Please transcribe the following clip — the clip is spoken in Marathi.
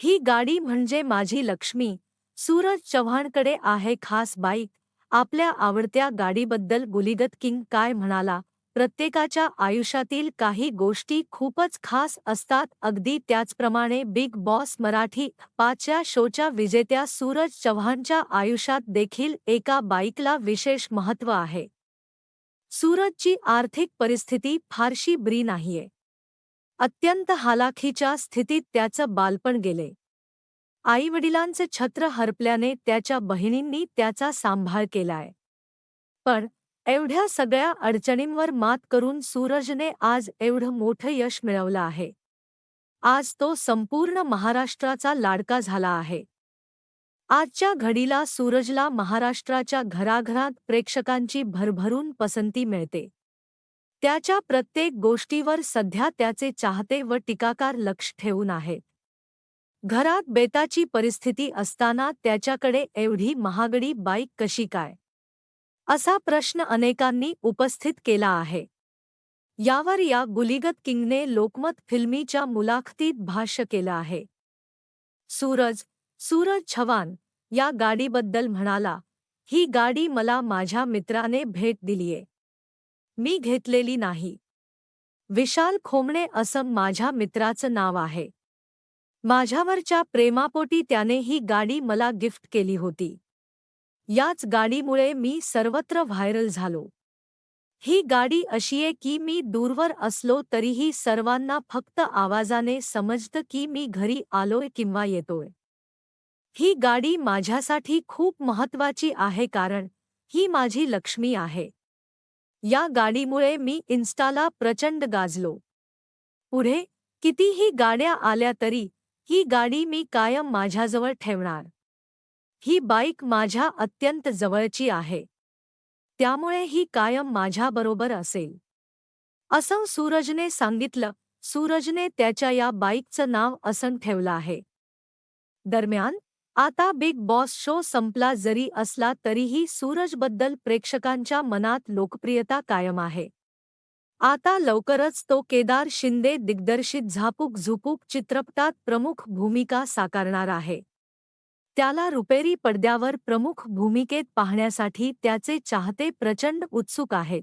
ही गाडी म्हणजे माझी लक्ष्मी. सूरज चव्हाणकडे आहे खास बाईक. आपल्या आवडत्या गाडीबद्दल गुलिगत किंग काय म्हणाला? प्रत्येकाच्या आयुष्यातील काही गोष्टी खूपच खास असतात. अगदी त्याचप्रमाणे बिग बॉस मराठी पाचच्या शोच्या विजेत्या सूरज चव्हाणच्या आयुष्यात देखील एका बाईकला विशेष महत्त्व आहे. सूरजची आर्थिक परिस्थिती फारशी ब्री नाहीये. अत्यंत हालाखीच्या स्थितीत त्याचं बालपण गेले. आईवडिलांचे छत्र हरपल्याने त्याच्या बहिणींनी त्याचा सांभाळ केलाय. पण एवढ्या सगळ्या अडचणींवर मात करून सूरजने आज एवढं मोठं यश मिळवलं आहे. आज तो संपूर्ण महाराष्ट्राचा लाडका झाला आहे. आजच्या घडीला सूरजला महाराष्ट्राच्या घराघरात प्रेक्षकांची भरभरून पसंती मिळते. त्याच्या प्रत्येक गोष्टीवर सध्या त्याचे चाहते व टीकाकार लक्ष ठेवून आहेत. घरात बेताची परिस्थिती असताना त्याच्याकडे एवढी महागडी बाईक कशी काय? असा प्रश्न अनेकांनी उपस्थित केला आहे. यावर या गुलिगत किंगने लोकमत फिल्मीच्या मुलाखतीत भाष्य केलं आहे. सूरज सूरज छवान या गाडीबद्दल म्हणाला ही गाडी मला माझ्या मित्राने भेट दिलीये. मी घेतलेली नाही. विशाल खोमणे असं माझ्या मित्राचं नाव आहे. माझ्यावरच्या प्रेमापोटी त्याने ही गाडी मला गिफ्ट केली होती. याच गाडीमुळे मी सर्वत्र व्हायरल झालो. ही गाडी अशीये की मी दूरवर असलो तरीही सर्वांना फक्त आवाजाने समजतं की मी घरी आलोय किंवा येतोय. ही गाडी माझ्यासाठी खूप महत्वाची आहे कारण ही माझी लक्ष्मी आहे. या गाडीमुळे मी इन्स्टाला प्रचंड गाजलो. पुढे कितीही गाड्या आल्या तरी ही गाडी मी कायम माझ्याजवळ ठेवणार. ही बाईक माझ्या अत्यंत जवळची आहे. त्यामुळे ही कायम माझ्याबरोबर असेल. असं सूरजने सांगितलं सूरजने त्याच्या या बाईकचं नाव असं ठेवलं आहे. दरम्यान आता बिग बॉस शो संपला जरी असला तरीही सूरजबद्दल प्रेक्षकांच्या मनात लोकप्रियता कायम आहे. आता लवकरच तो केदार शिंदे दिग्दर्शित झापूक झुपूक चित्रपटात प्रमुख भूमिका साकारणार आहे. त्याला रुपेरी पडद्यावर प्रमुख भूमिकेत पाहण्यासाठी त्याचे चाहते प्रचंड उत्सुक आहेत.